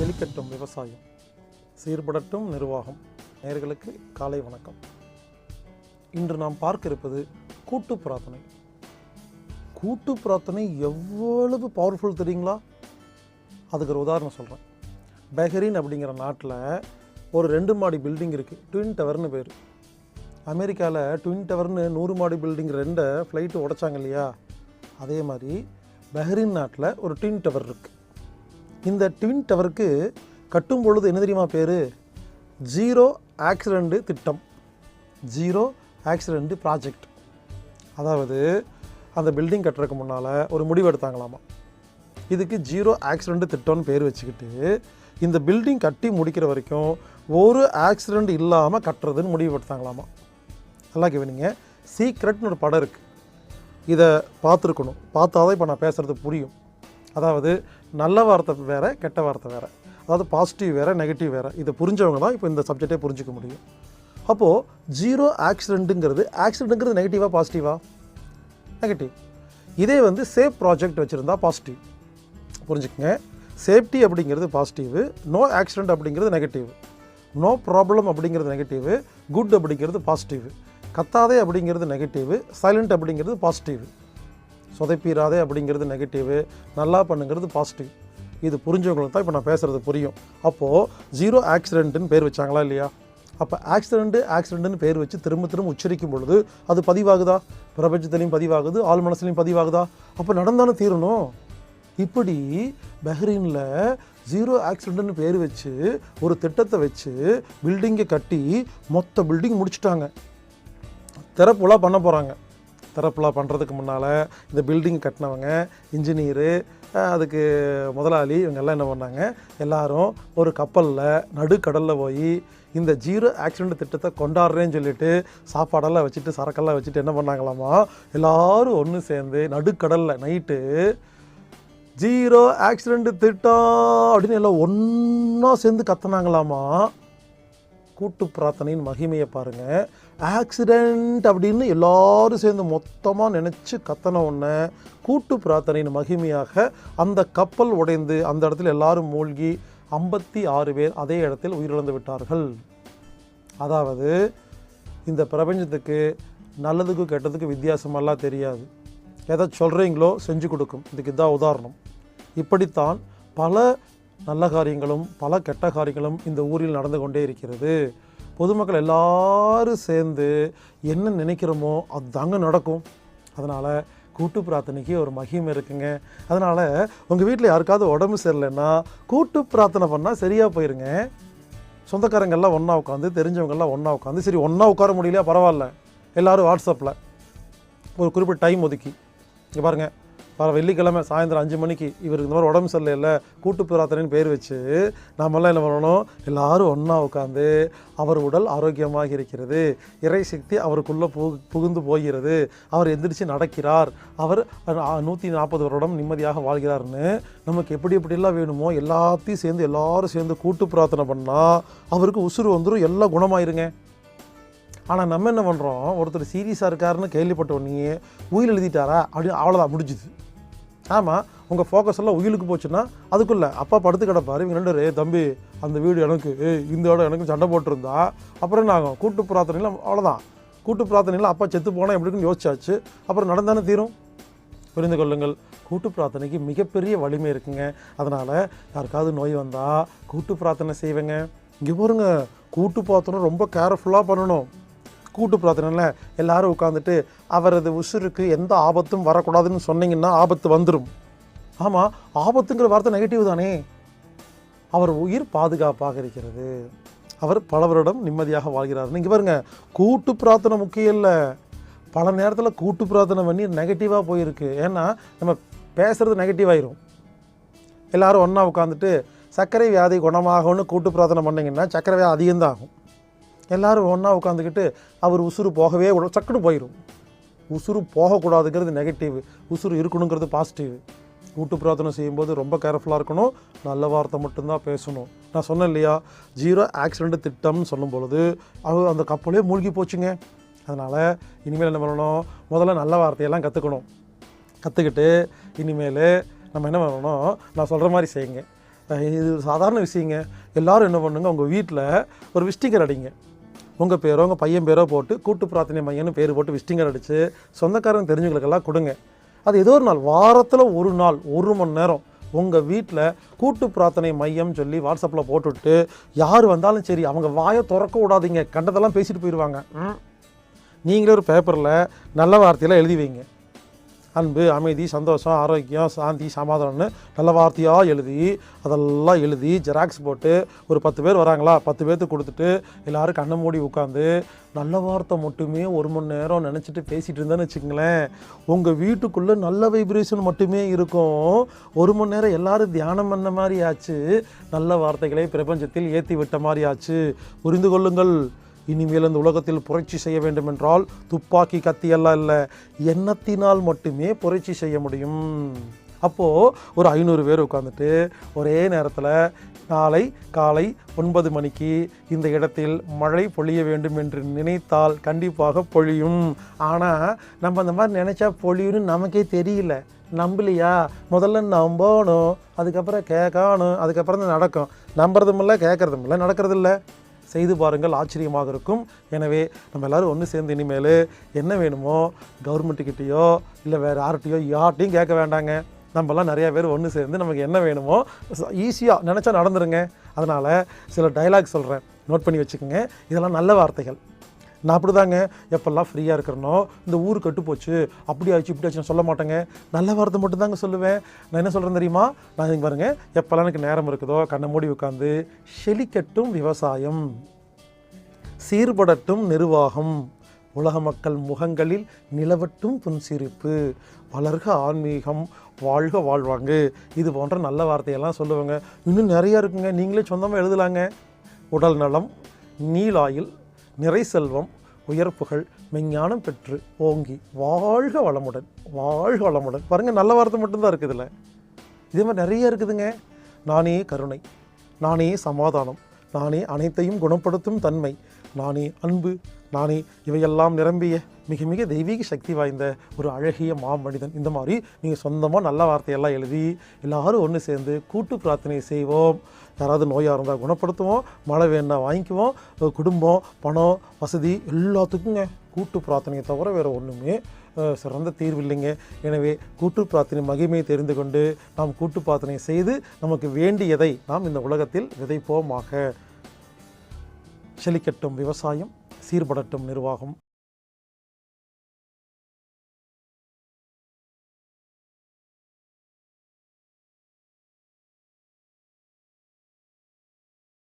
செழிக்கட்டும் விவசாயம் சீர்படட்டும் நிர்வாகம். நேர்களுக்கு காலை வணக்கம். இன்று நாம் பார்க்க இருப்பது கூட்டு பிரார்த்தனை. கூட்டு பிரார்த்தனை எவ்வளவு பவர்ஃபுல் தெரியுங்களா? அதுக்கு ஒரு உதாரணம் சொல்கிறேன் பெஹரின் அப்படிங்கிற நாட்டில் ஒரு ரெண்டு மாடி பில்டிங் இருக்குது ட்வின் டவர்னு பேர். அமெரிக்காவில் ட்வின் டவர்னு நூறு மாடி பில்டிங் ரெண்டை ஃப்ளைட்டு உடைச்சாங்க இல்லையா? அதே மாதிரி பெஹரின் நாட்டில் ஒரு ட்வின் டவர் இருக்குது இந்த ட்வின் டவருக்கு கட்டும் பொழுது என்ன தெரியுமா பேர்? ஜீரோ ஆக்சிடெண்ட்டு திட்டம். ஜீரோ ஆக்சிடெண்ட்டு ப்ராஜெக்ட் அதாவது அந்த பில்டிங் கட்டுறதுக்கு முன்னால் ஒரு முடிவு எடுத்தாங்களாமா? இதுக்கு ஜீரோ ஆக்சிடெண்ட் திட்டம்னு பேர் வச்சுக்கிட்டு இந்த பில்டிங் கட்டி முடிக்கிற வரைக்கும் ஒரு ஆக்சிடெண்ட் இல்லாமல் கட்டுறதுன்னு முடிவு எடுத்தாங்களாமா? நல்லா கேவனிங்க. சீக்ரெட்னு ஒரு படம் இருக்குது இதை பார்த்துருக்கணும். பார்த்தா தான் இப்போ நான் பேசுகிறது புரியும். அதாவது நல்ல வார்த்தை வேறு கெட்ட வார்த்தை வேறு. அதாவது பாசிட்டிவ் வேறு நெகட்டிவ் வேறு. இதை புரிஞ்சவங்க தான் இப்போ இந்த சப்ஜெக்டே புரிஞ்சிக்க முடியும். அப்போது ஜீரோ ஆக்சிடெண்ட்டுங்கிறது ஆக்சிடெண்ட்டுங்கிறது நெகட்டிவாக பாசிட்டிவா நெகட்டிவ் இதே வந்து சேஃப் ப்ராஜெக்ட் வச்சுருந்தா பாசிட்டிவ் புரிஞ்சுக்கங்க? சேஃப்டி அப்படிங்கிறது பாசிட்டிவ் நோ ஆக்சிடெண்ட் அப்படிங்கிறது நெகட்டிவ் நோ ப்ராப்ளம் அப்படிங்கிறது நெகட்டிவ் குட் அப்படிங்கிறது பாசிட்டிவ் கத்தாதே அப்படிங்கிறது நெகட்டிவ் சைலண்ட் அப்படிங்கிறது பாசிட்டிவ் சொதைப்பீராதே அப்படிங்கிறது நெகட்டிவு நல்லா பண்ணுங்கிறது பாசிட்டிவ் இது புரிஞ்சவங்களுக்கு தான் இப்போ நான் பேசுகிறது புரியும். அப்போது ஜீரோ ஆக்சிடென்ட்டுன்னு பேர் வச்சாங்களா இல்லையா? அப்போ ஆக்சிடென்ட்டு ஆக்சிடென்ட்னு பேர் வச்சு திரும்ப திரும்ப உச்சரிக்கும் பொழுது அது பதிவாகுதா? பிரபஞ்சத்துலேயும் பதிவாகுது ஆள் மனசுலையும் பதிவாகுதா? அப்போ நடந்தானே தீரணும். இப்படி பஹ்ரீனில் ஜீரோ ஆக்சிடென்ட்னு பேர் வச்சு ஒரு திட்டத்தை வச்சு பில்டிங்கை கட்டி மொத்த பில்டிங் முடிச்சிட்டாங்க. திறப்புலாம் பண்ண போகிறாங்க திறப்புலாம் பண்ணுறதுக்கு முன்னால் இந்த பில்டிங் கட்டினவங்க இன்ஜினியரு அதுக்கு முதலாளி இவங்கெல்லாம் என்ன பண்ணாங்க? எல்லாரும் ஒரு கப்பலில் நடுக்கடலில் போய் இந்த ஜீரோ ஆக்சிடென்ட் திட்டத்தை கொண்டாடுறேன்னு சொல்லிட்டு சாப்பாடெல்லாம் வச்சுட்டு சரக்கெல்லாம் வச்சுட்டு என்ன பண்ணாங்களாமா? எல்லாரும் ஒன்று சேர்ந்து நடுக்கடலில் நைட்டு ஜீரோ ஆக்சிடென்ட் திட்டம் அப்படின்னு எல்லாம் ஒன்றா சேர்ந்து கத்துனாங்களாமா? கூட்டு பிரார்த்தனையின் மகிமையை பாருங்க. ஆக்சிடெண்ட் அப்படின்னு எல்லாரும் சேர்ந்து மொத்தமாக நினச்சி கத்தன உடனே கூட்டு பிரார்த்தனையின் மகிமையாக அந்த கப்பல் உடைந்து அந்த இடத்துல எல்லாரும் மூழ்கி ஐம்பத்தி ஆறு பேர் அதே இடத்தில் உயிரிழந்து விட்டார்கள். அதாவது இந்த பிரபஞ்சத்துக்கு நல்லதுக்கு கெட்டதுக்கு வித்தியாசமெல்லாம் தெரியாது. எதை சொல்கிறீங்களோ செஞ்சு கொடுக்கும். இதுக்கு இதான் உதாரணம். இப்படித்தான் பல நல்ல காரியங்களும் பல கெட்ட காரியங்களும் இந்த ஊரில் நடந்து கொண்டே இருக்கிறது. பொதுமக்கள் எல்லாரும் சேர்ந்து என்ன நினைக்கிறோமோ அதுதாங்க நடக்கும். அதனால் கூட்டு பிரார்த்தனைக்கு ஒரு மகிமை இருக்குங்க. அதனால் உங்கள் வீட்டில் யாருக்காவது உடம்பு சரியில்லைன்னா கூட்டு பிரார்த்தனை பண்ணால் சரியாக போயிருங்க. சொந்தக்காரங்கெல்லாம் ஒன்றா உட்காந்து தெரிஞ்சவங்கெல்லாம் ஒன்றா உட்காந்து சரி ஒன்றா உட்கார முடியலையா பரவாயில்ல. எல்லாரும் வாட்ஸ்அப்பில் ஒரு குறிப்பிட்ட டைம் ஒதுக்கி. இங்கே பாருங்கள் வர வெள்ளிக்கிழமை சாயந்தரம் அஞ்சு மணிக்கு இவருக்கு இந்த மாதிரி உடம்பு சரியில்லைல்ல கூட்டு பிரார்த்தனைன்னு பேர் வச்சு நாமெல்லாம் என்ன பண்ணணும்? எல்லாரும் ஒன்றா உட்காந்து அவர் உடல் ஆரோக்கியமாக இருக்கிறது இறை சக்தி அவருக்குள்ளே பு புகுந்து போகிறது அவர் எந்திரிச்சு நடக்கிறார் அவர் நூற்றி நாற்பது வருடம் நிம்மதியாக வாழ்கிறார்னு நமக்கு எப்படி எப்படிலாம் வேணுமோ எல்லாத்தையும் சேர்ந்து எல்லாரும் சேர்ந்து கூட்டு பிரார்த்தனை பண்ணால் அவருக்கு உசுறு வந்துடும் எல்லாம் குணமாயிருங்க. ஆனால் நம்ம என்ன பண்ணுறோம் ஒருத்தர் சீரியஸாக இருக்காருன்னு கேள்விப்பட்ட உடனே உயில் எழுதிட்டாரா? அப்படின்னு அவ்வளோதான் முடிஞ்சுது. ஆமாம் உங்கள் ஃபோக்கஸ் எல்லாம் உயிலுக்கு போச்சுன்னா அதுக்குள்ளே அப்பா படுத்து கிடப்பாரு. இவங்க ரெண்டு பேரும், தம்பி அந்த வீடு எனக்கு இந்த இடம் எனக்கு சண்டை போட்டிருந்தா? அப்புறம் என்ன ஆகும்? கூட்டு பிரார்த்தனையில் அவ்வளோதான் கூட்டு பிரார்த்தனையில் அப்பா செத்து போனால் எப்படின்னு யோசிச்சாச்சு. அப்புறம் நடந்தானே தீரும்? புரிந்து கொள்ளுங்கள். கூட்டு பிரார்த்தனைக்கு மிகப்பெரிய வலிமை இருக்குங்க. அதனால் யாருக்காவது நோய் வந்தால் கூட்டு பிரார்த்தனை செய்வேங்க. இங்கே பாருங்க கூட்டு பிரார்த்தனை ரொம்ப கேர்ஃபுல்லாக பண்ணணும். கூட்டு பிரார்த்தனையில் எல்லாரும் உட்காந்துட்டு அவரது உசுருக்கு எந்த ஆபத்தும் வரக்கூடாதுன்னு சொன்னீங்கன்னா ஆபத்து வந்துடும் ஆமாம் ஆபத்துங்கிற வார்த்தை நெகட்டிவ் தானே. அவர் உயிர் பாதுகாப்பாக இருக்கிறது. அவர் பலவரிடம் நிம்மதியாக வாழ்கிறார். நீங்கள் பாருங்கள் கூட்டு பிரார்த்தனை முக்கியம் இல்லை. பல நேரத்தில் கூட்டு பிரார்த்தனை பண்ணி நெகட்டிவாக போயிருக்கு. ஏன்னா நம்ம பேசுகிறது நெகட்டிவ் ஆயிரும். ஒன்றா உட்காந்துட்டு சர்க்கரை வியாதி குணமாகும்னு கூட்டு பிரார்த்தனை பண்ணிங்கன்னா சர்க்கரை வியாதி அதிகம்தான் ஆகும். எல்லாரும் ஒன்றா உட்காந்துக்கிட்டு அவர் உசுறு போகவே சக்குன்னு போயிடும் உசுறு போகக்கூடாதுங்கிறது நெகட்டிவ் உசுறு இருக்கணுங்கிறது பாசிட்டிவ் கூட்டு பிரார்த்தனை செய்யும்போது ரொம்ப கேர்ஃபுல்லாக இருக்கணும். நல்ல வார்த்தை மட்டும்தான் பேசணும். நான் சொன்னேன் இல்லையா? ஜீரோ ஆக்சிடென்ட் திட்டம்னு சொல்லும் பொழுது அது அந்த கப்பலே மூழ்கி போச்சுங்க. அதனால் இனிமேல் என்ன பண்ணணும்? முதல்ல நல்ல வார்த்தையெல்லாம் கற்றுக்கணும் கற்றுக்கிட்டு இனிமேல் நம்ம என்ன பண்ணணும்? நான் சொல்கிற மாதிரி செய்யுங்க. இது சாதாரண விஷயங்க. எல்லாரும் என்ன பண்ணுங்க உங்கள் வீட்டில் ஒரு விஸ்டிக்கர் அடிங்க. உங்கள் பேரோ உங்கள் பையன் பேரோ போட்டு கூட்டு பிரார்த்தனை மையம்னு பேர் போட்டு விஸ்டிங்கர் அடித்து சொந்தக்காரங்க தெரிஞ்சவங்களுக்கெல்லாம் கொடுங்க. அது ஏதோ ஒரு நாள் வாரத்தில் ஒரு நாள் ஒரு மணி நேரம் உங்கள் வீட்டில் கூட்டு பிரார்த்தனை மையம் சொல்லி வாட்ஸ்அப்பில் போட்டுவிட்டு யார் வந்தாலும் சரி அவங்க வாயை திறக்க விடாதீங்க. கண்டதெல்லாம் பேசிட்டு போயிடுவாங்க நீங்களே ஒரு பேப்பரில் நல்ல வார்த்தையெல்லாம் எழுதி வைங்க. அன்பு அமைதி சந்தோஷம் ஆரோக்கியம் சாந்தி சமாதானம்னு நல்ல வார்த்தையாக எழுதி அதெல்லாம் எழுதி ஜெராக்ஸ் போட்டு ஒரு பத்து பேர் வராங்களா? பத்து பேர்த்துக்கு கொடுத்துட்டு எல்லோரும் கண்ணை மூடி உட்காந்து நல்ல வார்த்தை மட்டுமே ஒரு மணி நேரம் நினச்சிட்டு பேசிகிட்டு இருந்தேன்னு வச்சுக்கங்களேன். உங்கள் வீட்டுக்குள்ளே நல்ல வைப்ரேஷன் மட்டுமே இருக்கும். ஒரு மணி நேரம் எல்லாரும் தியானம் பண்ண மாதிரி ஆச்சு நல்ல வார்த்தைகளை பிரபஞ்சத்தில் ஏற்றி விட்ட மாதிரி ஆச்சு புரிந்து கொள்ளுங்கள். இனிமேல் இந்த உலகத்தில் புரட்சி செய்ய வேண்டுமென்றால் துப்பாக்கி கத்தியெல்லாம் இல்லை எண்ணத்தினால் மட்டுமே புரட்சி செய்ய முடியும். அப்போது ஒரு ஐநூறு பேர் உட்காந்துட்டு ஒரே நேரத்தில் நாளை காலை ஒன்பது மணிக்கு இந்த இடத்தில் மழை பொழிய வேண்டும் என்று நினைத்தால் கண்டிப்பாக பொழியும். ஆனால் நம்ம அந்த மாதிரி நினச்சா பொழியும்னு நமக்கே தெரியல. நம்பலையா? முதல்ல நம்பணும் அதுக்கப்புறம் கேட்கணும் அதுக்கப்புறம் தான் நடக்கும். நம்புறதும் இல்லை கேட்குறதும் இல்லை நடக்கிறதும் செய்து பாருங்கள் ஆச்சரியமாக இருக்கும். எனவே நம்ம எல்லாரும் ஒன்று சேர்ந்து இனிமேல் என்ன வேணுமோ கவர்மெண்ட்டுக்கிட்டேயோ இல்லை வேறு யார்கிட்டையோ யார்ட்டையும் கேட்க வேண்டாங்க. நம்மலாம் நிறைய பேர் ஒன்று சேர்ந்து நமக்கு என்ன வேணுமோ ஈஸியாக நினச்சா நடந்துருங்க. அதனால் சில டைலாக் சொல்கிறேன் நோட் பண்ணி வச்சுக்கோங்க. இதெல்லாம் நல்ல வார்த்தைகள். நான் அப்படி தாங்க எப்பெல்லாம் ஃப்ரீயாக இருக்கிறனோ இந்த ஊர் கட்டுப்போச்சு போச்சு அப்படி ஆச்சு இப்படி ஆச்சு நான் சொல்ல மாட்டேங்க. நல்ல வார்த்தை மட்டும் தாங்க சொல்லுவேன். நான் என்ன சொல்கிறேன் தெரியுமா? நான் இங்கே பாருங்கள் எப்போல்லாம் எனக்கு நேரம் இருக்குதோ கண்ணை மூடி உட்காந்து செழிக்கட்டும் விவசாயம் சீர்படட்டும் நிர்வாகம் உலக மக்கள் முகங்களில் நிலவட்டும் புன்சிரிப்பு வளர்க ஆன்மீகம் வாழ்க வாழ்வாங்க. இது போன்ற நல்ல வார்த்தையெல்லாம் சொல்லுவாங்க. இன்னும் நிறைய இருக்குங்க. நீங்களே சொந்தமாக எழுதலாங்க. உடல் நலம் நீலாயில் நிறை செல்வம் உயர்ப்புகள் மெஞ்ஞானம் பெற்று ஓங்கி வாழ்க வளமுடன் வாழ்க வளமுடன். பாருங்கள் நல்ல வார்த்தை மட்டும்தான் இருக்குது இதில். இதே மாதிரி நிறைய இருக்குதுங்க. நானே கருணை நானே சமாதானம் நானே அனைத்தையும் குணப்படுத்தும் தன்மை நானே அன்பு நானே இவையெல்லாம் நிரம்பிய மிக மிக தெய்வீக சக்தி வாய்ந்த ஒரு அழகிய மாமனிதன். இந்த மாதிரி நீங்கள் சொந்தமாக நல்ல வார்த்தையெல்லாம் எழுதி எல்லாரும் ஒன்று சேர்ந்து கூட்டு பிரார்த்தனை செய்வோம். யாராவது நோயாக இருந்தால் குணப்படுத்துவோம். மழை வேணா வாங்கிக்குவோம். குடும்பம் பணம் வசதி எல்லாத்துக்குங்க கூட்டு பிரார்த்தனையை தவிர வேறு ஒன்றுமே சிறந்த தீர்வு இல்லைங்க. எனவே கூட்டு பிரார்த்தனை மகிமையை தெரிந்து கொண்டு நாம் கூட்டு பிரார்த்தனை செய்து நமக்கு வேண்டியதை நாம் இந்த உலகத்தில் விதைப்போமாக. செழிக்கட்டும் விவசாயம். சீர்படட்டும் நிர்வாகம்